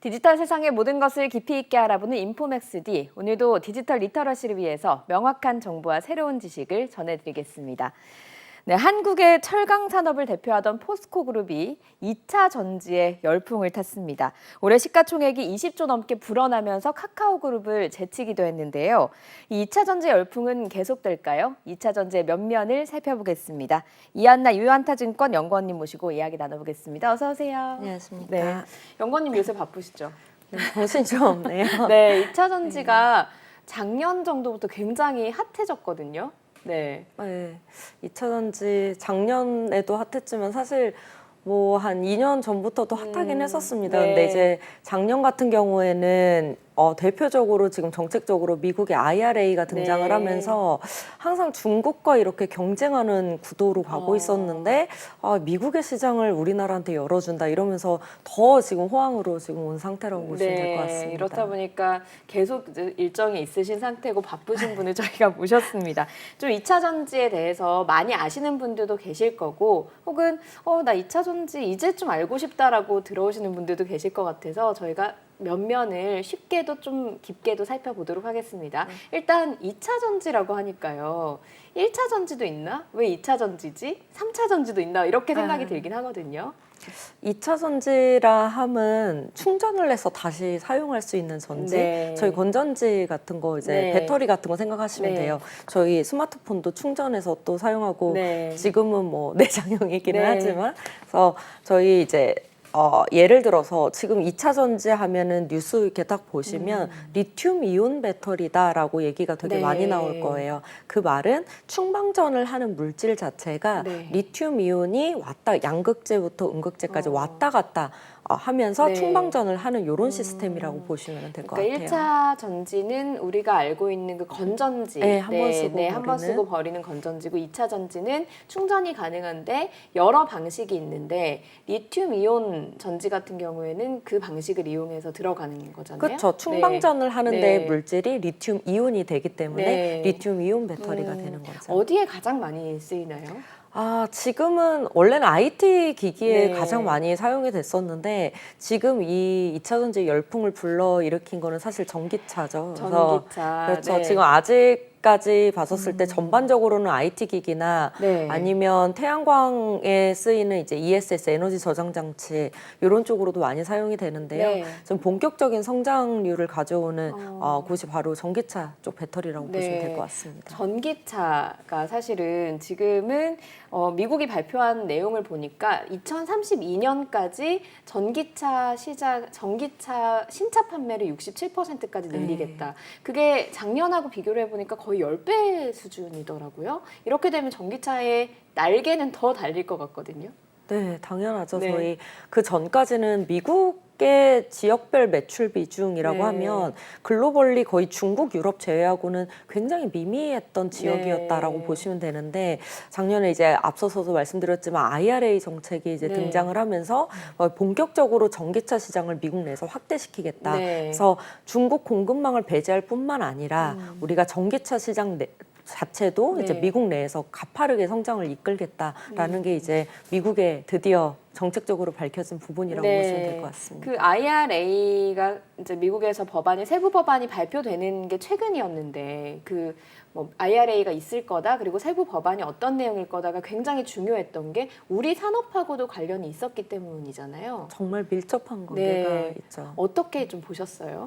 디지털 세상의 모든 것을 깊이 있게 알아보는 인포맥스 D. 오늘도 디지털 리터러시를 위해서 명확한 정보와 새로운 지식을 전해드리겠습니다. 네, 한국의 철강 산업을 대표하던 포스코 그룹이 2차 전지에 열풍을 탔습니다. 올해 시가총액이 20조 넘게 불어나면서 카카오 그룹을 제치기도 했는데요. 이 2차 전지 열풍은 계속될까요? 2차 전지의 면면을 살펴보겠습니다. 이한나 유한타증권 연구원님 모시고 이야기 나눠보겠습니다. 어서 오세요. 안녕하십니까. 네. 연구원님 요새 바쁘시죠? 네, 정신이 좀 없네요. 네, 2차 전지가 작년 정도부터 굉장히 핫해졌거든요. 네. 네. 2차 전지 작년에도 핫했지만 사실 뭐 한 2년 전부터도 핫하긴 음, 했었습니다. 네. 근데 이제 작년 같은 경우에는 어, 대표적으로 지금 정책적으로 미국의 IRA가 등장을 네. 하면서 항상 중국과 이렇게 경쟁하는 구도로 가고 어. 있었는데 아, 미국의 시장을 우리나라한테 열어준다 이러면서 더 지금 호황으로 지금 온 상태라고 보시면 될 것 같습니다. 네, 이렇다 보니까 계속 이제 일정이 있으신 상태고 바쁘신 분을 저희가 모셨습니다. 좀 2차 전지에 대해서 많이 아시는 분들도 계실 거고 혹은 어, 나 2차 전지 이제 좀 알고 싶다라고 들어오시는 분들도 계실 것 같아서 저희가 면면을 쉽게도 좀 깊게도 살펴보도록 하겠습니다. 네. 일단 2차 전지라고 하니까요. 1차 전지도 있나? 왜 2차 전지지? 3차 전지도 있나? 이렇게 생각이 아. 들긴 하거든요. 2차 전지라 함은 충전을 해서 다시 사용할 수 있는 전지. 네. 저희 건전지 같은 거 이제 네. 배터리 같은 거 생각하시면 네. 돼요. 저희 스마트폰도 충전해서 또 사용하고 네. 지금은 뭐 내장형이기는 네. 하지만 그래서 저희 이제 어, 예를 들어서 지금 2차 전지 하면은 뉴스 이렇게 딱 보시면 리튬 이온 배터리다라고 얘기가 되게 음. 네. 많이 나올 거예요. 그 말은 충방전을 하는 물질 자체가 네. 리튬 이온이 왔다 양극재부터 음극재까지 어. 왔다 갔다 어, 하면서 네. 충방전을 하는 이런 시스템이라고 보시면 될 것 그러니까 같아요. 1차 전지는 우리가 알고 있는 그 건전지. 네, 한번 쓰고 네, 한번 버리는. 쓰고 버리는 건전지고 2차 전지는 충전이 가능한데 여러 방식이 있는데 리튬 이온 전지 같은 경우에는 그 방식을 이용해서 들어가는 거잖아요. 그렇죠. 충방전을 하는데 네. 물질이 리튬 이온이 되기 때문에 네. 리튬 이온 배터리가 음, 되는 거죠. 어디에 가장 많이 쓰이나요? 아, 지금은 원래는 IT 기기에 네. 가장 많이 사용이 됐었는데 지금 이 2차 전지 열풍을 불러 일으킨 거는 사실 전기차죠. 그래서 전기차. 그렇죠. 네. 지금 아직 까지 봤었을 때 전반적으로는 IT 기기나 네. 아니면 태양광에 쓰이는 이제 ESS 에너지 저장 장치 이런 쪽으로도 많이 사용이 되는데요. 네. 좀 본격적인 성장률을 가져오는 어. 어, 곳이 바로 전기차 쪽 배터리라고 네. 보시면 될 것 같습니다. 전기차가 사실은 지금은 어, 미국이 발표한 내용을 보니까 2032년까지 전기차 시작 전기차 신차 판매를 67%까지 늘리겠다. 그게 작년하고 비교를 해보니까 거의 10배 수준이더라고요. 이렇게 되면 전기차의 날개는 더 달릴 것 같거든요. 네, 당연하죠. 네. 저희 그 전까지는 미국 의 지역별 매출 비중이라고 네. 하면 글로벌리 거의 중국, 유럽 제외하고는 굉장히 미미했던 지역이었다라고 네. 보시면 되는데 작년에 이제 앞서서도 말씀드렸지만 IRA 정책이 이제 네. 등장을 하면서 어, 본격적으로 전기차 시장을 미국 내에서 확대시키겠다. 네. 그래서 중국 공급망을 배제할 뿐만 아니라 음. 우리가 전기차 시장 내, 자체도 네. 이제 미국 내에서 가파르게 성장을 이끌겠다라는 음. 게 이제 미국의 드디어 정책적으로 밝혀진 부분이라고 네. 보시면 될 것 같습니다. 그 IRA가 이제 미국에서 법안이 세부 법안이 발표되는 게 최근이었는데 그 뭐 IRA가 있을 거다 그리고 세부 법안이 어떤 내용일 거다가 굉장히 중요했던 게 우리 산업하고도 관련이 있었기 때문이잖아요. 정말 밀접한 관계가 네. 있죠. 어떻게 좀 보셨어요?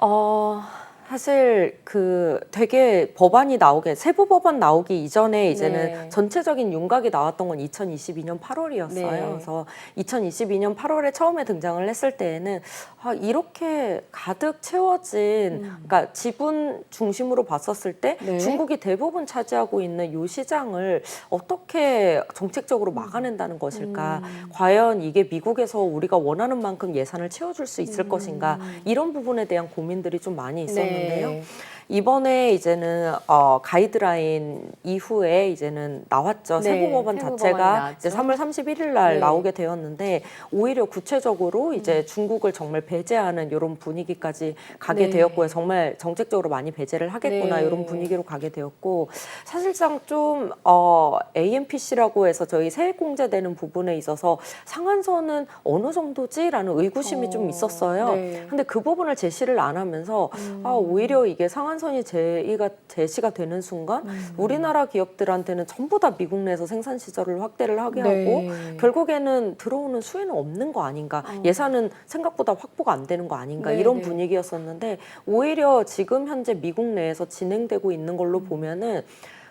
어, 사실 그 되게 법안이 나오게 세부 법안 나오기 이전에 이제는 네. 전체적인 윤곽이 나왔던 건 2022년 8월이었어요. 네. 그래서 2022년 8월에 처음에 등장을 했을 때에는 아, 이렇게 가득 채워진 음. 그러니까 지분 중심으로 봤었을 때 네. 중국이 대부분 차지하고 있는 요 시장을 어떻게 정책적으로 막아낸다는 것일까? 음. 과연 이게 미국에서 우리가 원하는 만큼 예산을 채워줄 수 있을 음. 것인가? 이런 부분에 대한 고민들이 좀 많이 있었는데 요. 네. 이번에 이제는 어, 가이드라인 이후에 이제는 나왔죠. 네, 세부법안 세부법안이 자체가 나왔죠. 이제 3월 31일 날 네. 나오게 되었는데 오히려 구체적으로 음. 이제 중국을 정말 배제하는 이런 분위기까지 가게 네. 되었고요. 정말 정책적으로 많이 배제를 하겠구나 네. 이런 분위기로 가게 되었고 사실상 좀 어, AMPC라고 해서 저희 세액 공제되는 부분에 있어서 상한선은 어느 정도지라는 의구심이 좀 어, 있었어요. 네. 근데 그 부분을 제시를 안 하면서 음. 아 오히려 이게 상한 선이 제의가 제시가 되는 순간 음. 우리나라 기업들한테는 전부 다 미국 내에서 생산 시설을 확대를 하게 네. 하고 결국에는 들어오는 수혜는 없는 거 아닌가 어. 예산은 생각보다 확보가 안 되는 거 아닌가 네, 이런 네. 분위기였었는데 오히려 지금 현재 미국 내에서 진행되고 있는 음. 걸로 보면은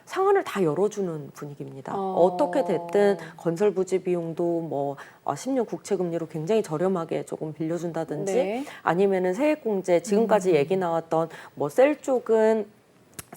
상한을 다 열어주는 분위기입니다. 어. 어. 떻게 됐든 건설 부지 비용도 뭐 어, 10년 국채 금리로 굉장히 저렴하게 조금 빌려준다든지 네. 아니면은 세액 공제 음. 지금까지 얘기 나왔던 뭐 셀 쪽은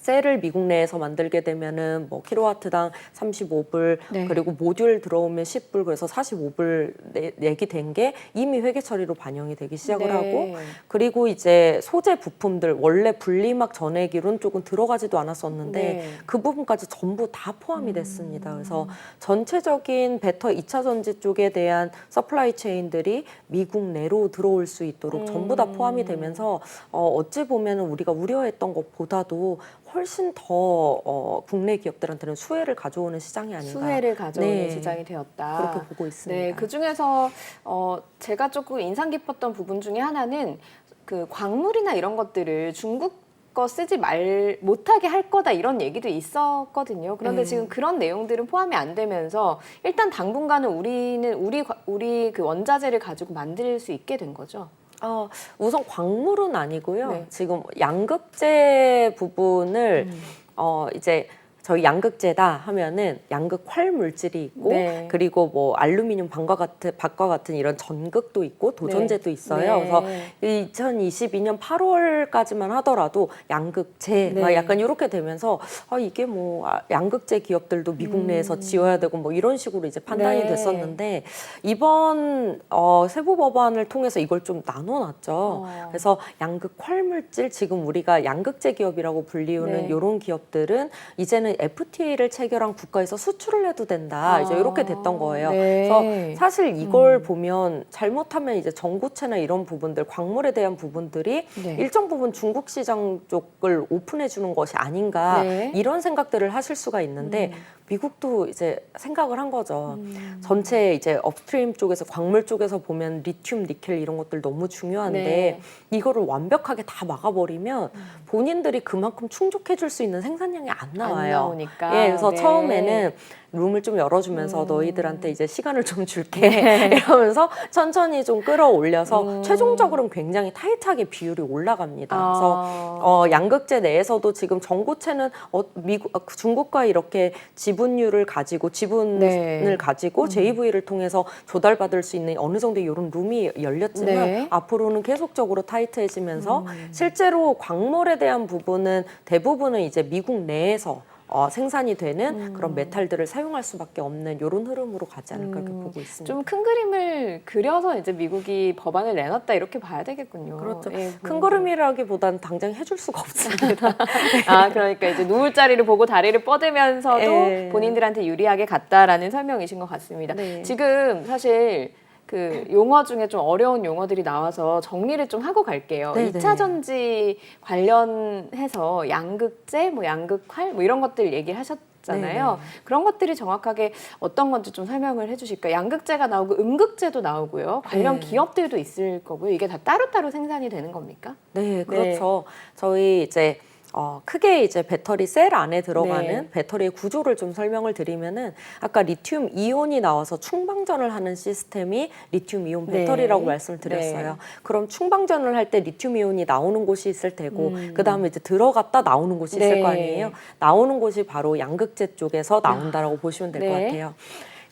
셀을 미국 내에서 만들게 되면은 뭐 킬로와트당 35불 네. 그리고 모듈 들어오면 10불 그래서 45불 내, 내기 된 게 이미 회계 처리로 반영이 되기 시작을 네. 하고 그리고 이제 소재 부품들 원래 분리막 전액이론 조금 들어가지도 않았었는데 네. 그 부분까지 전부 다 포함이 음. 됐습니다. 그래서 전체적인 배터 2차 전지 쪽에 대한 서플라이 체인들이 미국 내로 들어올 수 있도록 음. 전부 다 포함이 되면서 어, 어찌 보면은 우리가 우려했던 것보다도 훨씬 더 어, 국내 기업들한테는 수혜를 가져오는 시장이 아닌가 수혜를 가져오는 네. 시장이 되었다. 그렇게 보고 있습니다. 네, 그 중에서 어, 제가 조금 인상 깊었던 부분 중에 하나는 그 광물이나 이런 것들을 중국 거 쓰지 말 못하게 할 거다 이런 얘기도 있었거든요. 그런데 네. 지금 그런 내용들은 포함이 안 되면서 일단 당분간은 우리는 우리 과- 우리 그 원자재를 가지고 만들 수 있게 된 거죠. 어, 우선 광물은 아니고요. 네. 지금 양극재 부분을 음. 어, 이제 저희 양극재다 하면은 양극 활 물질이 있고 네. 그리고 뭐 알루미늄 방과 같은 박과 같은 이런 전극도 있고 도전재도 있어요. 네. 그래서 2022년 8월까지만 하더라도 양극재 막 네. 약간 이렇게 되면서 아 이게 뭐 아, 양극재 기업들도 미국 내에서 지어야 되고 뭐 이런 식으로 이제 판단이 음. 네. 됐었는데 이번 어, 세부 법안을 통해서 이걸 좀 나눠놨죠. 어. 그래서 양극 활물질 지금 우리가 양극재 기업이라고 불리우는 네. 이런 기업들은 이제는 FTA를 체결한 국가에서 수출을 해도 된다. 이제 이렇게 됐던 거예요. 아. 네. 그래서 사실 이걸 음. 보면 잘못하면 이제 전고체나 이런 부분들 광물에 대한 부분들이 네. 일정 부분 중국 시장 쪽을 오픈해 주는 것이 아닌가 네. 이런 생각들을 하실 수가 있는데 음. 미국도 이제 생각을 한 거죠. 음. 전체 이제 업스트림 쪽에서 광물 쪽에서 보면 리튬, 니켈 이런 것들 너무 중요한데 네. 이거를 완벽하게 다 막아버리면 본인들이 그만큼 충족해 줄 수 있는 생산량이 안 나와요. 안 나오니까. 예, 그래서 네. 처음에는 룸을 좀 열어주면서 음. 너희들한테 이제 시간을 좀 줄게 이러면서 천천히 좀 끌어올려서 음. 최종적으로는 굉장히 타이트하게 비율이 올라갑니다. 그래서 아. 어, 양극재 내에서도 지금 전고체는 어, 미국, 어, 중국과 이렇게 지분율을 가지고 지분을 네. 가지고 JV를 통해서 조달받을 수 있는 어느 정도의 이런 룸이 열렸지만 네. 앞으로는 계속적으로 타이트해지면서 음. 실제로 광물에 대한 부분은 대부분은 이제 미국 내에서 어, 생산이 되는 음. 그런 메탈들을 사용할 수밖에 없는 이런 흐름으로 가지 않을까 이렇게 음, 보고 있습니다. 좀 큰 그림을 그려서 이제 미국이 법안을 내놨다 이렇게 봐야 되겠군요. 그렇죠. 예, 큰 걸음이라기보다는 당장 해줄 수가 없습니다. 아 그러니까 이제 누울 자리를 보고 다리를 뻗으면서도 예. 본인들한테 유리하게 갔다라는 설명이신 것 같습니다. 네. 지금 사실 그 용어 중에 좀 어려운 용어들이 나와서 정리를 좀 하고 갈게요. 네네. 이 2차 전지 관련해서 양극재, 뭐 양극활 뭐 이런 것들 얘기를 하셨 잖아요. 네네. 그런 것들이 정확하게 어떤 건지 좀 설명을 해주실까요? 양극재가 나오고 음극재도 나오고요. 관련 네. 기업들도 있을 거고요. 이게 다 따로따로 생산이 되는 겁니까? 네, 그렇죠. 저희 이제 어, 크게 이제 배터리 셀 안에 들어가는 네. 배터리의 구조를 좀 설명을 드리면은 아까 리튬 이온이 나와서 충방전을 하는 시스템이 리튬 이온 네. 배터리라고 말씀을 드렸어요. 네. 그럼 충방전을 할 때 리튬 이온이 나오는 곳이 있을 테고 음. 그다음에 이제 들어갔다 나오는 곳이 있을 네. 거 아니에요. 나오는 곳이 바로 양극재 쪽에서 나온다라고 보시면 될것 네. 같아요.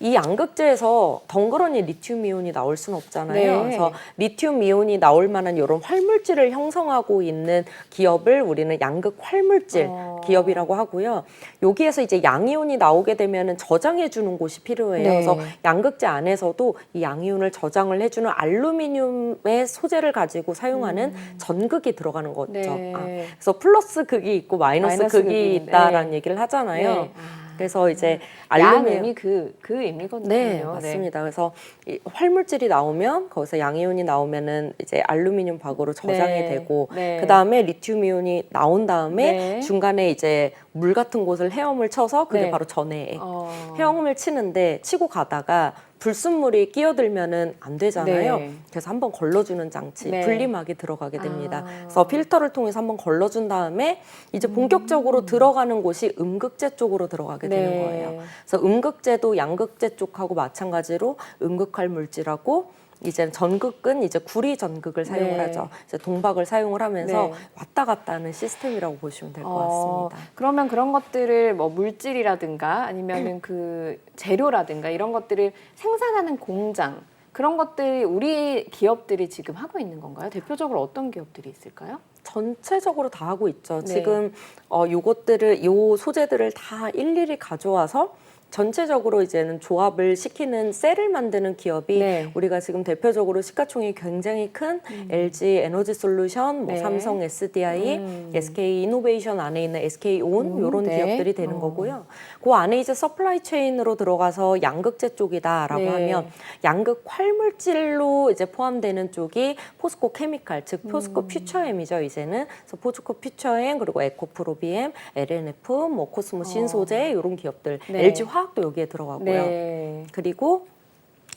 이 양극재에서 덩그러니 리튬 이온이 나올 수는 없잖아요. 네. 그래서 리튬 이온이 나올 만한 이런 활물질을 형성하고 있는 기업을 우리는 양극 활물질 어. 기업이라고 하고요. 여기에서 이제 양이온이 나오게 되면은 저장해 주는 곳이 필요해요. 네. 그래서 양극재 안에서도 이 양이온을 저장을 해주는 알루미늄의 소재를 가지고 사용하는 전극이 들어가는 거죠. 네. 아, 그래서 플러스 극이 있고 마이너스, 마이너스 극이 극이 있다라는 네. 얘기를 하잖아요. 네. 아. 그래서 이제 양 알루미늄 의미 그, 그 의미거든요. 네, 맞습니다. 그래서 이 활물질이 나오면 거기서 양이온이 나오면은 이제 알루미늄 박으로 저장이 네, 되고 네. 그 다음에 리튬 이온이 나온 다음에 네. 중간에 이제 물 같은 곳을 헤엄을 쳐서 그게 네. 바로 전해액. 어. 헤엄을 치는데 치고 가다가 불순물이 끼어들면은 안 되잖아요. 네. 그래서 한번 걸러주는 장치, 네. 분리막이 들어가게 됩니다. 아. 그래서 필터를 통해서 한번 걸러준 다음에 이제 음. 본격적으로 들어가는 곳이 음극재 쪽으로 들어가게 되는 네. 거예요. 그래서 음극재도 양극재 쪽하고 마찬가지로 음극할 물질하고 이제 전극은 이제 구리 전극을 사용을 네. 하죠. 이제 동박을 사용을 하면서 네. 왔다 갔다 하는 시스템이라고 보시면 될 것 어, 같습니다. 그러면 그런 것들을 뭐 물질이라든가 아니면은 그 재료라든가 이런 것들을 생산하는 공장 그런 것들이 우리 기업들이 지금 하고 있는 건가요? 대표적으로 어떤 기업들이 있을까요? 전체적으로 다 하고 있죠. 네. 지금 어 요것들을 요 소재들을 다 일일이 가져와서 전체적으로 이제는 조합을 시키는 셀을 만드는 기업이 네. 우리가 지금 대표적으로 시가총이 굉장히 큰 LG 에너지 솔루션, 뭐 네. 삼성 SDI, 음. SK 이노베이션 안에 있는 SK 온 음, 이런 네. 기업들이 되는 어. 거고요. 그 안에 이제 서플라이 체인으로 들어가서 양극재 쪽이다라고 네. 하면 양극 활물질로 이제 포함되는 쪽이 포스코 케미칼, 즉 음. 포스코 퓨처엠이죠 이제는. 그래서 포스코 퓨처엠 그리고 에코프로비엠, LNF, 뭐 코스모 신소재 이런 기업들, 어. 네. LG 화 학도 여기에 들어가고요. 네. 그리고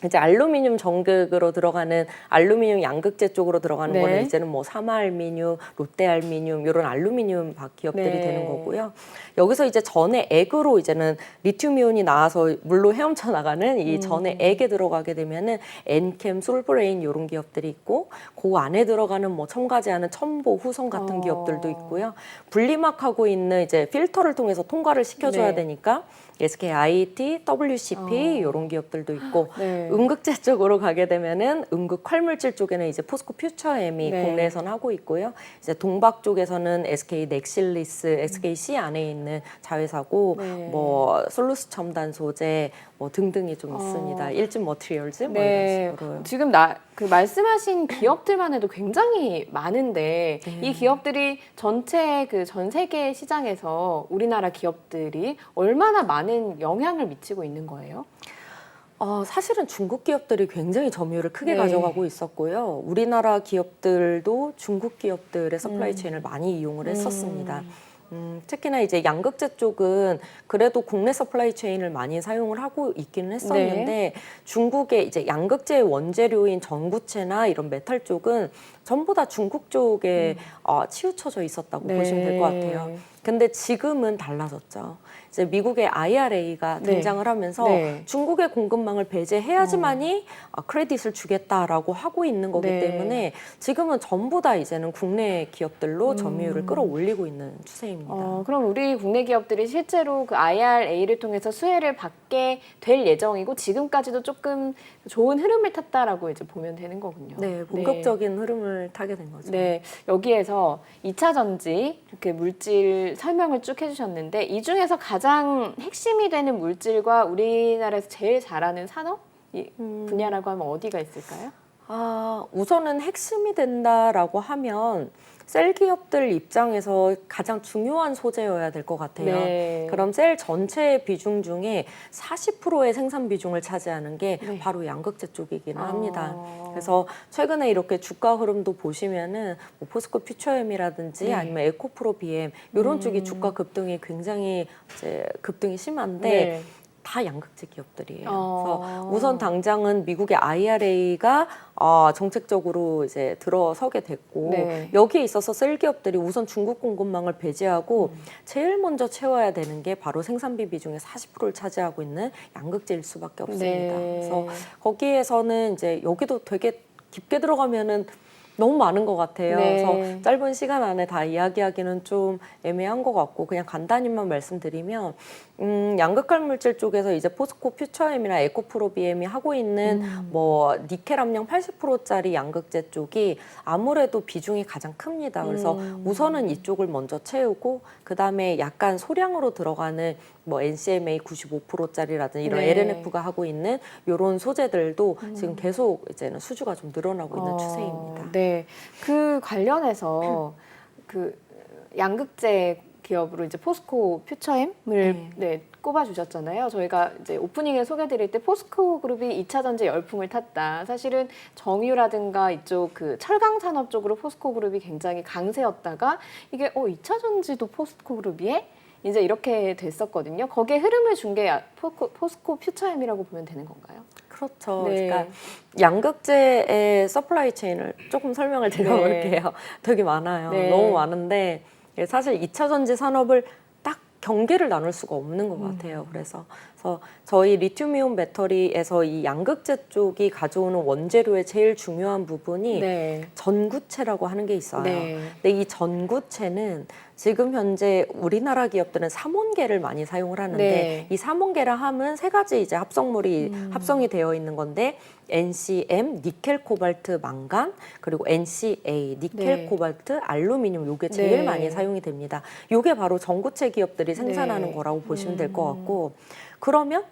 이제 알루미늄 전극으로 들어가는 알루미늄 양극재 쪽으로 들어가는 네. 거는 이제는 뭐 사마알미늄, 롯데알미늄 이런 알루미늄 박 기업들이 네. 되는 거고요. 여기서 이제 전에 액으로 이제는 리튬이온이 나와서 물로 헤엄쳐 나가는 이 음. 전에 액에 들어가게 되면은 엔캠, 솔브레인 이런 기업들이 있고 그 안에 들어가는 뭐 첨가제 하는 첨보, 후성 같은 어. 기업들도 있고요. 분리막하고 있는 이제 필터를 통해서 통과를 시켜줘야 네. 되니까 SKIT, WCP 이런 기업들도 있고 네. 음극재 쪽으로 가게 되면은 음극 활물질 쪽에는 이제 포스코 퓨처엠이 네. 국내에선 하고 있고요. 이제 동박 쪽에서는 SK 넥실리스, SKC 안에 있는 자회사고 네. 뭐 솔루스 첨단 소재 뭐 등등이 좀 어. 있습니다. 일진 머티리얼즈 뭐 네. 이런 식으로요. 지금 나 그 말씀하신 기업들만 해도 굉장히 많은데 네. 이 기업들이 전체 그 전 세계 시장에서 우리나라 기업들이 얼마나 많은 영향을 미치고 있는 거예요? 어, 사실은 중국 기업들이 굉장히 점유율을 크게 네. 가져가고 있었고요. 우리나라 기업들도 중국 기업들의 서플라이 음. 체인을 많이 이용을 했었습니다. 음. 음, 특히나 이제 양극재 쪽은 그래도 국내 서플라이 체인을 많이 사용을 하고 있기는 했었는데 네. 중국의 이제 양극재의 원재료인 전구체나 이런 메탈 쪽은 전부 다 중국 쪽에 어, 치우쳐져 있었다고 음. 네. 보시면 될 것 같아요. 근데 지금은 달라졌죠. 이제 미국의 IRA가 네. 등장을 하면서 네. 중국의 공급망을 배제해야지만이 어, 크레딧을 주겠다라고 하고 있는 거기 네. 때문에 지금은 전부 다 이제는 국내 기업들로 음. 점유율을 끌어올리고 있는 추세입니다. 어, 그럼 우리 국내 기업들이 실제로 그 IRA를 통해서 수혜를 받게 될 예정이고 지금까지도 조금 좋은 흐름을 탔다라고 이제 보면 되는 거군요. 네, 본격적인 흐름을 타게 된 거죠. 네, 여기에서 2차 전지 이렇게 물질 설명을 쭉 해주셨는데 이 중에서 가장 핵심이 되는 물질과 우리나라에서 제일 잘하는 산업 이 음. 분야라고 하면 어디가 있을까요? 아, 우선은 핵심이 된다라고 하면 셀 기업들 입장에서 가장 중요한 소재여야 될 것 같아요. 네. 그럼 셀 전체의 비중 중에 40%의 생산 비중을 차지하는 게 네. 바로 양극재 쪽이기는 아. 합니다. 그래서 최근에 이렇게 주가 흐름도 보시면은 뭐 포스코 퓨처엠이라든지 네. 아니면 에코프로 비엠 이런 음. 쪽이 주가 급등이 굉장히 이제 급등이 심한데 네. 다 양극재 기업들이에요. 어. 그래서 우선 당장은 미국의 IRA가 어, 정책적으로 이제 들어서게 됐고 네. 여기에 있어서 셀 기업들이 우선 중국 공급망을 배제하고 음. 제일 먼저 채워야 되는 게 바로 생산비 비중의 40%를 차지하고 있는 양극재일 수밖에 없습니다. 네. 그래서 거기에서는 이제 여기도 되게 깊게 들어가면은 너무 많은 것 같아요. 네. 그래서 짧은 시간 안에 다 이야기하기는 좀 애매한 것 같고 그냥 간단히만 말씀드리면 음, 양극할 물질 쪽에서 이제 포스코 퓨처엠이나 에코프로비엠이 하고 있는 음. 뭐 니켈 함량 80%짜리 양극재 쪽이 아무래도 비중이 가장 큽니다. 그래서 음. 우선은 이쪽을 먼저 채우고 그 다음에 약간 소량으로 들어가는 뭐 NCMA 95%짜리라든지 이런 네. LNF가 하고 있는 이런 소재들도 지금 계속 이제는 수주가 좀 늘어나고 있는 어, 추세입니다. 네. 그 관련해서 그 양극재 기업으로 이제 포스코 퓨처엠을 네. 네. 꼽아 주셨잖아요. 저희가 이제 오프닝에 소개 드릴 때 포스코 그룹이 2차 전지 열풍을 탔다. 사실은 정유라든가 이쪽 그 철강 산업 쪽으로 포스코 그룹이 굉장히 강세였다가 이게 어 2차 전지도 포스코 그룹이 에 이제 이렇게 됐었거든요. 거기에 흐름을 준 게 포스코 퓨처엠이라고 보면 되는 건가요? 그렇죠. 네. 그러니까 양극재의 서플라이 체인을 조금 설명을 드려볼게요. 되게 많아요. 네. 너무 많은데 예, 사실 2차 전지 산업을 딱 경계를 나눌 수가 없는 것 음. 같아요. 그래서, 그래서 저희 리튬이온 배터리에서 이 양극재 쪽이 가져오는 원재료의 제일 중요한 부분이 네. 전구체라고 하는 게 있어요. 네. 근데 이 전구체는 지금 현재 우리나라 기업들은 삼원계를 많이 사용을 하는데 네. 이 삼원계라 함은 세 가지 이제 합성물이 음. 합성이 되어 있는 건데 NCM, 니켈, 코발트, 망간 그리고 NCA, 니켈, 네. 코발트, 알루미늄 요게 제일 네. 많이 사용이 됩니다. 요게 바로 전구체 기업들이 생산하는 네. 거라고 보시면 될것 음. 같고 그러면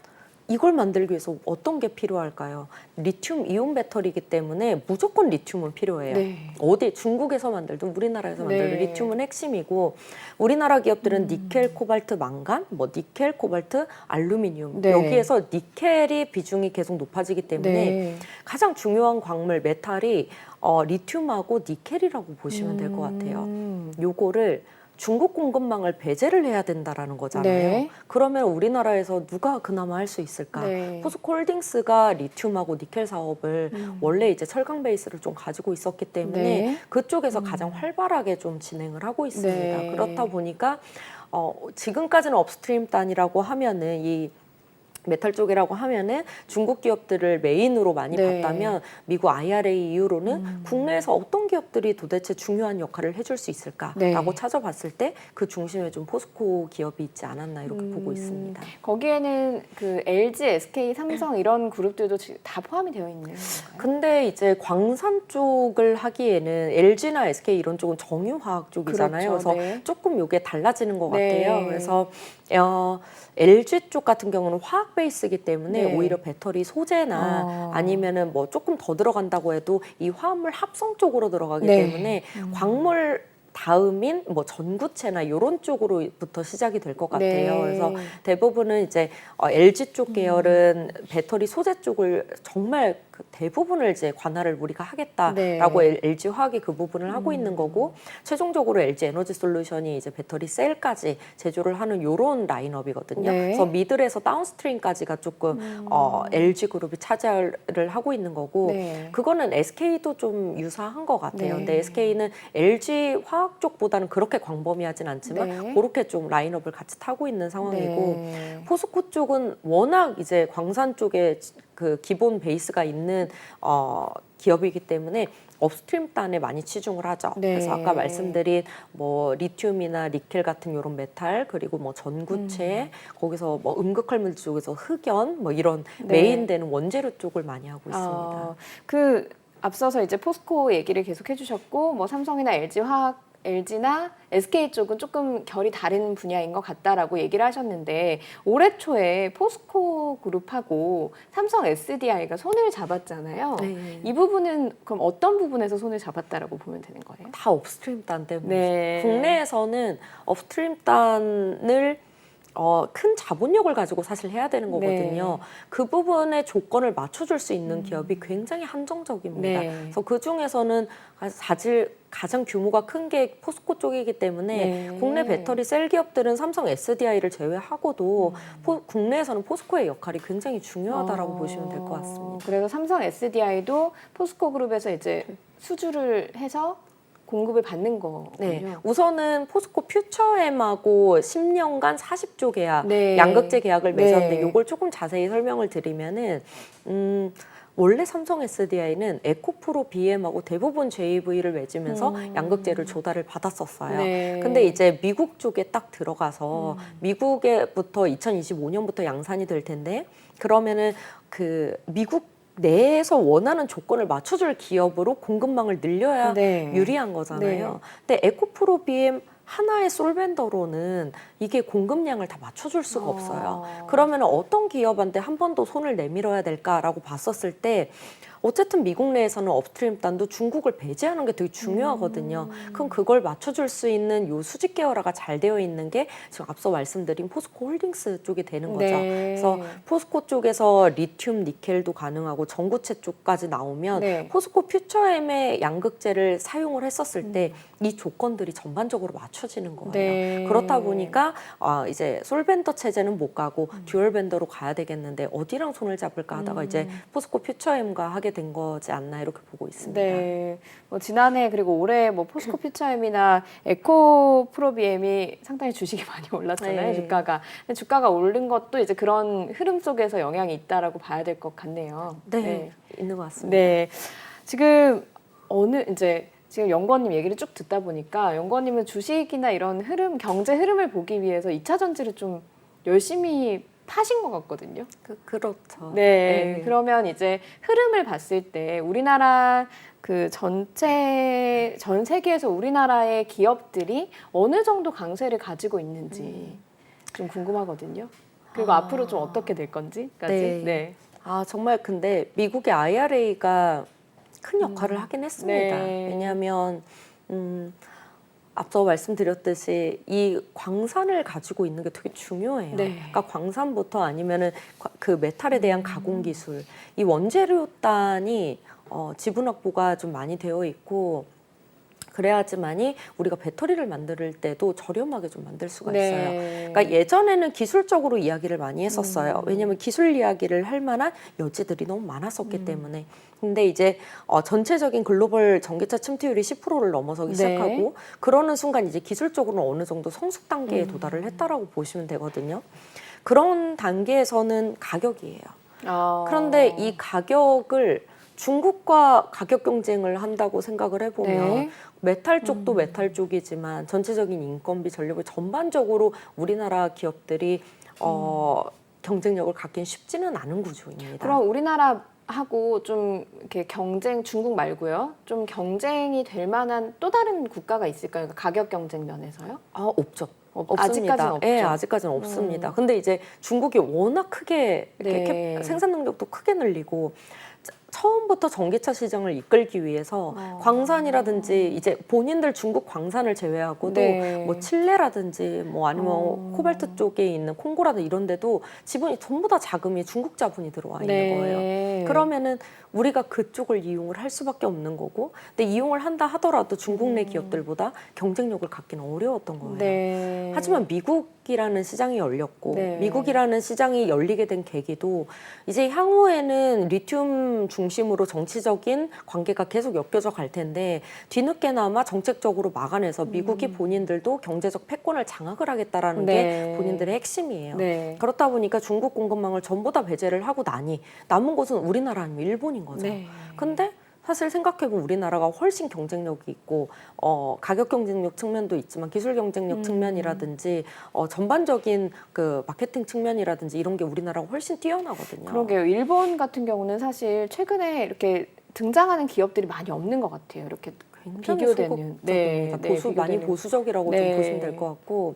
이걸 만들기 위해서 어떤 게 필요할까요? 리튬 이온 배터리이기 때문에 무조건 리튬은 필요해요. 네. 어디 중국에서 만들든 우리나라에서 만들든 네. 리튬은 핵심이고 우리나라 기업들은 음. 니켈, 코발트, 망간, 뭐 니켈, 코발트, 알루미늄 네. 여기에서 니켈이 비중이 계속 높아지기 때문에 네. 가장 중요한 광물 메탈이 어, 리튬하고 니켈이라고 보시면 될 것 같아요. 음. 요거를 중국 공급망을 배제를 해야 된다라는 거잖아요. 네. 그러면 우리나라에서 누가 그나마 할 수 있을까? 네. 포스코홀딩스가 리튬하고 니켈 사업을 음. 원래 이제 철강 베이스를 좀 가지고 있었기 때문에 네. 그쪽에서 가장 활발하게 좀 진행을 하고 있습니다. 네. 그렇다 보니까 어, 지금까지는 업스트림 단이라고 하면은 이 메탈 쪽이라고 하면은 중국 기업들을 메인으로 많이 네. 봤다면 미국 IRA 이후로는 음. 국내에서 어떤 기업들이 도대체 중요한 역할을 해줄 수 있을까라고 네. 찾아봤을 때 그 중심에 좀 포스코 기업이 있지 않았나 이렇게 보고 음, 있습니다. 거기에는 그 LG, SK, 삼성 이런 그룹들도 다 포함이 되어 건가요? 근데 이제 광산 쪽을 하기에는 LG나 SK 이런 쪽은 정유화학 쪽이잖아요. 그렇죠. 그래서 네. 조금 이게 달라지는 것 네. 같아요. 그래서 어, LG 쪽 같은 경우는 화학 베이스이기 때문에 네. 오히려 배터리 소재나 어. 아니면은 뭐 조금 더 들어간다고 해도 이 화합물 합성 쪽으로 들어가기 네. 때문에 광물 다음인 뭐 전구체나 이런 쪽으로부터 시작이 될 것 같아요. 네. 그래서 대부분은 이제 어, LG 쪽 계열은 배터리 소재 쪽을 정말 그 대부분을 이제 관할을 우리가 하겠다라고 네. LG 화학이 그 부분을 하고 있는 거고 최종적으로 LG 에너지 솔루션이 이제 배터리 셀까지 제조를 하는 요런 라인업이거든요. 네. 그래서 미들에서 다운스트림까지가 조금 어, LG 그룹이 차지를 하고 있는 거고 네. 그거는 SK도 좀 유사한 것 같아요. 네. 근데 SK는 LG 화학 쪽보다는 그렇게 광범위하진 않지만 네. 그렇게 좀 라인업을 같이 타고 있는 상황이고 네. 포스코 쪽은 워낙 이제 광산 쪽에 그 기본 베이스가 있는 어, 기업이기 때문에 업스트림 단에 많이 치중을 하죠. 네. 그래서 아까 말씀드린 뭐 리튬이나 니켈 같은 이런 메탈 그리고 뭐 전구체 거기서 뭐 음극할물 쪽에서 흑연 뭐 이런 네. 메인 되는 원재료 쪽을 많이 하고 있습니다. 어, 그 앞서서 이제 포스코 얘기를 계속 해주셨고 뭐 삼성이나 LG 화학 LG나 SK 쪽은 조금 결이 다른 분야인 것 같다라고 얘기를 하셨는데 올해 초에 포스코 그룹하고 삼성 SDI가 손을 잡았잖아요. 네. 이 부분은 그럼 어떤 부분에서 손을 잡았다라고 보면 되는 거예요? 다 업스트림 단 때문에 네. 국내에서는 업스트림 단을 어, 큰 자본력을 가지고 사실 해야 되는 거거든요. 네. 그 부분의 조건을 맞춰줄 수 있는 기업이 굉장히 한정적입니다. 네. 그래서 그 중에서는 사실 가장 규모가 큰 게 포스코 쪽이기 때문에 네. 국내 배터리 셀 기업들은 삼성 SDI를 제외하고도 포- 국내에서는 포스코의 역할이 굉장히 중요하다라고 어, 보시면 될 것 같습니다. 그래서 삼성 SDI도 포스코 그룹에서 이제 수주를 해서 공급을 받는 거군요. 네, 우선은 포스코 퓨처엠하고 10년간 40조 계약, 네. 양극재 계약을 네. 맺었는데 이걸 조금 자세히 설명을 드리면은 음. 원래 삼성 SDI는 에코프로 BM하고 대부분 JV를 맺으면서 음. 양극재를 조달을 받았었어요. 네. 근데 이제 미국 쪽에 딱 들어가서 미국에부터 2025년부터 양산이 될 텐데 그러면은 그 미국 내에서 원하는 조건을 맞춰줄 기업으로 공급망을 늘려야 네. 유리한 거잖아요. 근데 에코프로 BM 하나의 솔벤더로는 이게 공급량을 다 맞춰줄 수가 어. 없어요. 그러면 어떤 기업한테 한 번 더 손을 내밀어야 될까라고 봤었을 때 어쨌든 미국 내에서는 업스트림 단도 중국을 배제하는 게 되게 중요하거든요. 음. 그럼 그걸 맞춰줄 수 있는 요 수직 계열화가 잘 되어 있는 게 지금 앞서 말씀드린 포스코 홀딩스 쪽이 되는 거죠. 네. 그래서 포스코 쪽에서 리튬, 니켈도 가능하고 전구체 쪽까지 나오면 네. 포스코 퓨처엠의 양극재를 사용을 했었을 음. 때이 조건들이 전반적으로 맞춰지는 거예요. 네. 그렇다 보니까 아, 이제 솔벤더 체제는 못 가고 음. 듀얼 벤더로 가야 되겠는데 어디랑 손을 잡을까 하다가 음. 이제 포스코 퓨처엠과 하게 된 거지 않나 이렇게 보고 있습니다. 네. 뭐 지난해 그리고 올해 뭐 포스코 퓨처엠이나 에코 프로비엠이 상당히 주식이 많이 올랐잖아요. 네. 주가가. 근데 주가가 오른 것도 이제 그런 흐름 속에서 영향이 있다라고 봐야 될 것 같네요. 네, 있는 것 같습니다. 네. 지금 어느 이제 지금 연구원님 얘기를 쭉 듣다 보니까 연구원님은 주식이나 이런 흐름, 경제 흐름을 보기 위해서 2차 전지를 좀 열심히 파신 것 같거든요. 그, 그렇죠. 네. 네. 그러면 이제 흐름을 봤을 때 우리나라 그 전체 전 세계에서 우리나라의 기업들이 어느 정도 강세를 가지고 있는지 좀 궁금하거든요. 그리고 아. 앞으로 좀 어떻게 될 건지까지. 네. 네. 아 정말 근데 미국의 IRA가 큰 역할을 하긴 했습니다. 네. 왜냐하면 음, 앞서 말씀드렸듯이 이 광산을 가지고 있는 게 되게 중요해요. 네. 그러니까 광산부터 아니면은 과- 그 메탈에 대한 가공 기술, 이 원재료단이 어, 지분 확보가 좀 많이 되어 있고. 그래야지만이 우리가 배터리를 만들 때도 저렴하게 좀 만들 수가 있어요. 네. 그러니까 예전에는 기술적으로 이야기를 많이 했었어요. 음. 왜냐하면 기술 이야기를 할 만한 여지들이 너무 많았었기 음. 때문에. 근데 이제 어, 전체적인 글로벌 전기차 침투율이 10%를 넘어서기 네. 시작하고 그러는 순간 이제 기술적으로 어느 정도 성숙 단계에 음. 도달을 했다라고 보시면 되거든요. 그런 단계에서는 가격이에요. 아. 그런데 이 가격을 중국과 가격 경쟁을 한다고 생각을 해보면 네. 메탈 쪽도 음. 메탈 쪽이지만 전체적인 인건비 전력을 전반적으로 우리나라 기업들이 어, 경쟁력을 갖긴 쉽지는 않은 구조입니다. 음. 그럼 우리나라 하고 좀 이렇게 경쟁 중국 말고요. 좀 경쟁이 될 만한 또 다른 국가가 있을까요? 그러니까 가격 경쟁 면에서요? 아 없죠. 없- 없습니다. 아직까지는 없죠. 예, 아직까지는 없습니다. 음. 근데 이제 중국이 워낙 크게 이렇게 네. 캡- 생산 능력도 크게 늘리고 자- 처음부터 전기차 시장을 이끌기 위해서 어. 광산이라든지 이제 본인들 중국 광산을 제외하고도 네. 뭐 칠레라든지 뭐 아니면 어. 코발트 쪽에 있는 콩고라든 이런 데도 지분이 전부 다 자금이 중국 자본이 들어와 있는 네. 거예요. 그러면은 우리가 그쪽을 이용을 할 수밖에 없는 거고, 근데 이용을 한다 하더라도 중국 내 음. 기업들보다 경쟁력을 갖기는 어려웠던 거예요. 네. 하지만 미국 이라는 시장이 열렸고 네. 미국이라는 시장이 열리게 된 계기도 이제 향후에는 리튬 중심으로 정치적인 관계가 계속 엮여져 갈 텐데 뒤늦게나마 정책적으로 막아내서 미국이 음. 본인들도 경제적 패권을 장악을 하겠다라는 네. 게 본인들의 핵심이에요. 네. 그렇다 보니까 중국 공급망을 전부 다 배제를 하고 나니 남은 곳은 우리나라 아니면 일본인 거죠. 네. 근데 사실 생각해보면 우리나라가 훨씬 경쟁력이 있고 어, 가격 경쟁력 측면도 있지만 기술 경쟁력 음. 측면이라든지 어, 전반적인 그 마케팅 측면이라든지 이런 게 우리나라가 훨씬 뛰어나거든요. 그러게요. 일본 같은 경우는 사실 최근에 이렇게 등장하는 기업들이 많이 없는 것 같아요. 이렇게 굉장히 비교되는- 소극적입니다. 네, 네, 보수 많이 비교되는- 보수적이라고 네. 좀 보시면 될 것 같고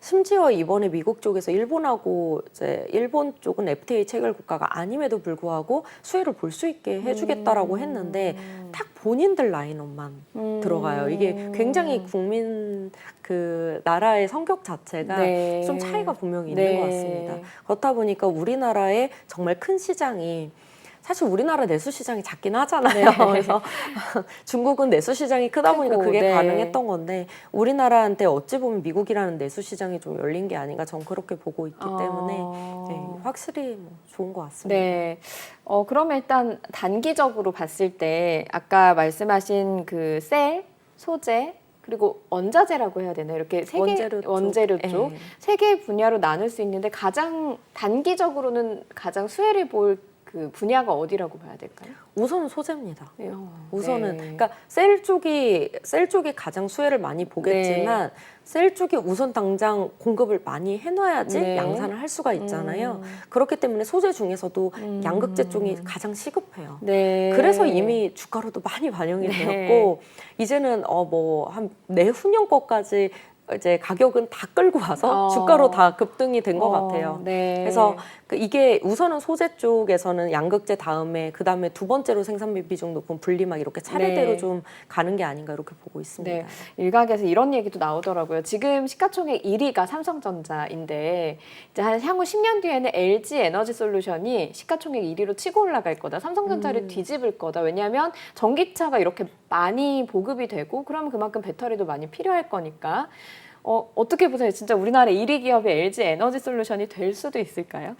심지어 이번에 미국 쪽에서 일본하고 이제 일본 쪽은 FTA 체결 국가가 아님에도 불구하고 수혜를 볼 수 있게 해주겠다라고 했는데 딱 본인들 라인업만 음. 들어가요. 이게 굉장히 국민 그 나라의 성격 자체가 네. 좀 차이가 분명히 있는 네. 것 같습니다. 그렇다 보니까 우리나라의 정말 큰 시장이 사실 우리나라 내수 시장이 작긴 하잖아요. 네. 그래서 중국은 내수 시장이 크다 보니까 크고, 그게 네. 가능했던 건데 우리나라한테 어찌 보면 미국이라는 내수 시장이 좀 열린 게 아닌가 전 그렇게 보고 있기 때문에 어. 네, 확실히 뭐 좋은 것 같습니다. 네. 어, 그러면 일단 단기적으로 봤을 때 아까 말씀하신 그 셀, 소재, 그리고 원자재라고 해야 되나요? 이렇게 세 개 원재료 쪽. 원재료 쪽 네. 세개 분야로 나눌 수 있는데 가장 단기적으로는 가장 수혜를 볼 그 분야가 어디라고 봐야 될까요? 우선은 소재입니다. 네, 어, 우선은 네. 그러니까 셀 쪽이 셀 쪽이 가장 수혜를 많이 보겠지만 네. 셀 쪽이 우선 당장 공급을 많이 해놔야지 네. 양산을 할 수가 있잖아요. 음. 그렇기 때문에 소재 중에서도 음. 양극재 쪽이 가장 시급해요. 네. 그래서 이미 주가로도 많이 반영이 네. 되었고 이제는 어 뭐 한 내후년 거까지 이제 가격은 다 끌고 와서 어. 주가로 다 급등이 된것 어, 같아요. 네. 그래서 그 이게 우선은 소재 쪽에서는 양극재 다음에 그 다음에 두 번째로 생산비 비중 높은 분리막 이렇게 차례대로 네. 좀 가는 게 아닌가 이렇게 보고 있습니다. 네. 일각에서 이런 얘기도 나오더라고요. 지금 시가총액 1위가 삼성전자인데 이제 한 향후 10년 뒤에는 LG 에너지 솔루션이 시가총액 1위로 치고 올라갈 거다. 삼성전자를 음. 뒤집을 거다. 왜냐하면 전기차가 이렇게 많이 보급이 되고 그러면 그만큼 배터리도 많이 필요할 거니까 어, 어떻게 보세요? 진짜 우리나라 1위 기업이 LG 에너지 솔루션이 될 수도 있을까요?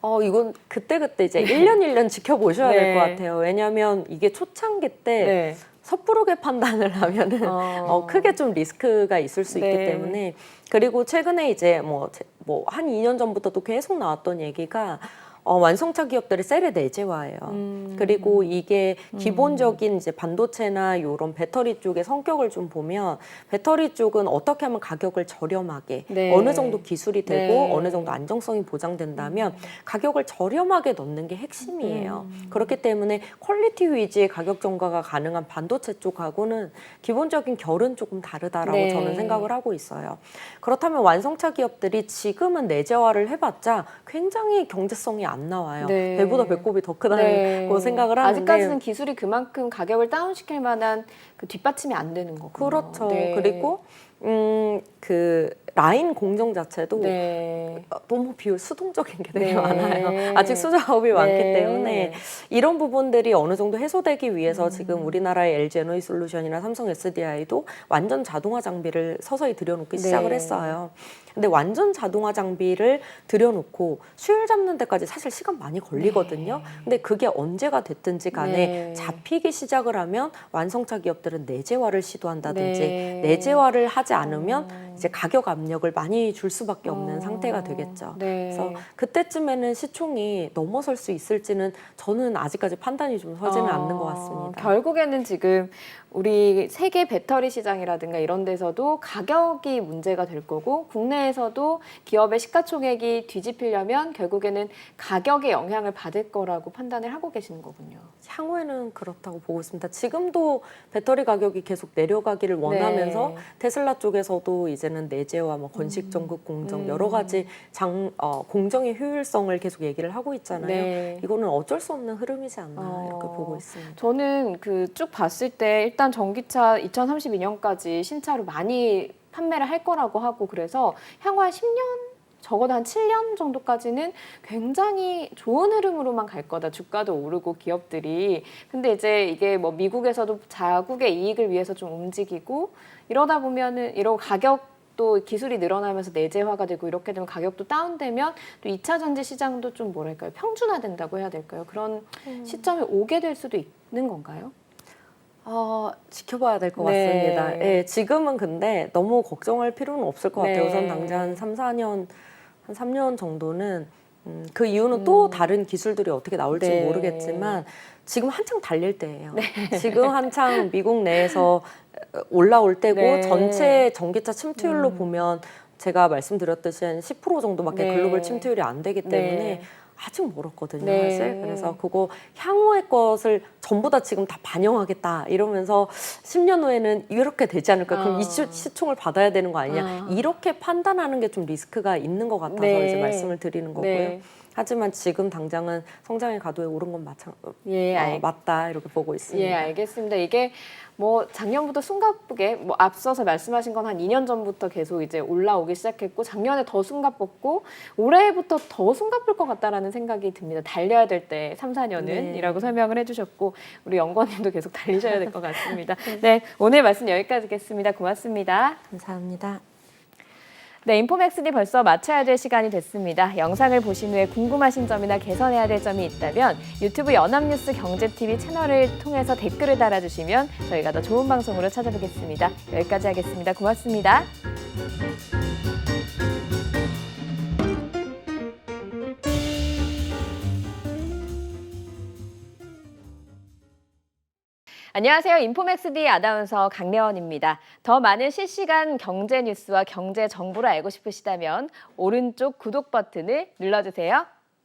어 이건 그때 그때 이제 일 년 일 년 지켜보셔야 네. 될 것 같아요. 왜냐하면 이게 초창기 때 섣부르게 판단을 하면은 어. 어, 크게 좀 리스크가 있을 수 있기 네. 때문에 그리고 최근에 이제 뭐 뭐한 2년 전부터도 계속 나왔던 얘기가 어, 완성차 기업들의 셀의 내재화예요. 음. 그리고 이게 기본적인 이제 반도체나 이런 배터리 쪽의 성격을 좀 보면 배터리 쪽은 어떻게 하면 가격을 저렴하게 네. 어느 정도 기술이 되고 네. 어느 정도 안정성이 보장된다면 가격을 저렴하게 넣는 게 핵심이에요. 음. 그렇기 때문에 퀄리티 위주의 가격 정가가 가능한 반도체 쪽하고는 기본적인 결은 조금 다르다라고 네. 저는 생각을 하고 있어요. 그렇다면 완성차 기업들이 지금은 내재화를 해봤자 굉장히 경제성이 안 나와요. 네. 배보다 배꼽이 더 크다고 생각을 하는데 아직까지는 기술이 그만큼 가격을 다운시킬 만한 그 뒷받침이 안 되는 거군요. 그렇죠. 네. 그리고 음 그 라인 공정 자체도 네. 어, 너무 비율 수동적인 게 되게 네. 많아요. 아직 수작업이 많기 네. 때문에 이런 부분들이 어느 정도 해소되기 위해서 음. 지금 우리나라의 LG 에너지 솔루션이나 삼성 SDI도 완전 자동화 장비를 서서히 들여놓기 네. 시작을 했어요. 근데 완전 자동화 장비를 들여놓고 수율 잡는 데까지 사실 시간 많이 걸리거든요. 근데 그게 언제가 됐든지 간에 네. 잡히기 시작을 하면 완성차 기업들은 내재화를 시도한다든지 네. 내재화를 하지 않으면 어. 이제 가격 압력을 많이 줄 수밖에 없는 어. 상태가 되겠죠. 네. 그래서 그때쯤에는 시총이 넘어설 수 있을지는 저는 아직까지 판단이 좀 서지는 어, 않는 것 같습니다. 결국에는 지금 우리 세계 배터리 시장이라든가 이런 데서도 가격이 문제가 될 거고 국내에서도 기업의 시가총액이 뒤집히려면 결국에는 가격에 영향을 받을 거라고 판단을 하고 계시는 거군요. 향후에는 그렇다고 보고 있습니다. 지금도 배터리 가격이 계속 내려가기를 원하면서 네. 테슬라 쪽에서도 이제는 내재와 뭐 건식 전극 공정 음. 여러 가지 장 어, 공정의 효율성을 계속 얘기를 하고 있잖아요. 네. 이거는 어쩔 수 없는 흐름이지 않나 어. 이렇게 보고 있습니다. 저는 그 쭉 봤을 때 일단 전기차 2032년까지 신차로 많이 판매를 할 거라고 하고 그래서 향후 한 10년 적어도 한 7년 정도까지는 굉장히 좋은 흐름으로만 갈 거다. 주가도 오르고 기업들이. 근데 이제 이게 뭐 미국에서도 자국의 이익을 위해서 좀 움직이고 이러다 보면은 이런 가격도 기술이 늘어나면서 내재화가 되고 이렇게 되면 가격도 다운되면 또 2차 전지 시장도 좀 뭐랄까요? 평준화된다고 해야 될까요? 그런 시점이 오게 될 수도 있는 건가요? 어, 지켜봐야 될 것 네. 같습니다. 예, 지금은 근데 너무 걱정할 필요는 없을 것 같아요. 네. 우선 당장 한 3, 4년, 한 3년 정도는 음, 그 이유는 또 다른 기술들이 어떻게 나올지 네. 모르겠지만 지금 한창 달릴 때예요. 지금 한창 미국 내에서 올라올 때고 네. 전체 전기차 침투율로 음. 보면 제가 말씀드렸듯이 한 10% 정도밖에 네. 글로벌 침투율이 안 되기 때문에 네. 아직 멀었거든요, 네. 사실. 그래서 그거 향후의 것을 전부 다 지금 다 반영하겠다 이러면서 10년 후에는 이렇게 되지 않을까? 그럼 어. 이 시- 시총을 받아야 되는 거 아니냐? 아. 이렇게 판단하는 게 좀 리스크가 있는 것 같아서 네. 이제 말씀을 드리는 거고요. 네. 하지만 지금 당장은 성장의 가도에 오른 건 마찬, 예, 어, 알, 맞다 이렇게 보고 있습니다. 예, 알겠습니다. 이게 뭐 작년부터 숨가쁘게 뭐 앞서서 말씀하신 건 한 2년 전부터 계속 이제 올라오기 시작했고 작년에 더 숨가뻤고 올해부터 더 숨가쁠 것 같다라는 생각이 듭니다. 달려야 될 때 3, 4년은 네. 이라고 설명을 해주셨고 우리 연구원님도 계속 달리셔야 될 것 같습니다. 네, 오늘 말씀 여기까지 듣겠습니다. 고맙습니다. 감사합니다. 네, 인포맥스니 벌써 마쳐야 될 시간이 됐습니다. 영상을 보신 후에 궁금하신 점이나 개선해야 될 점이 있다면 유튜브 연합뉴스 경제TV 채널을 통해서 댓글을 달아주시면 저희가 더 좋은 방송으로 찾아뵙겠습니다. 여기까지 하겠습니다. 고맙습니다. 안녕하세요. 인포맥스D 아나운서 강래원입니다. 더 많은 실시간 경제 뉴스와 경제 정보를 알고 싶으시다면 오른쪽 구독 버튼을 눌러주세요.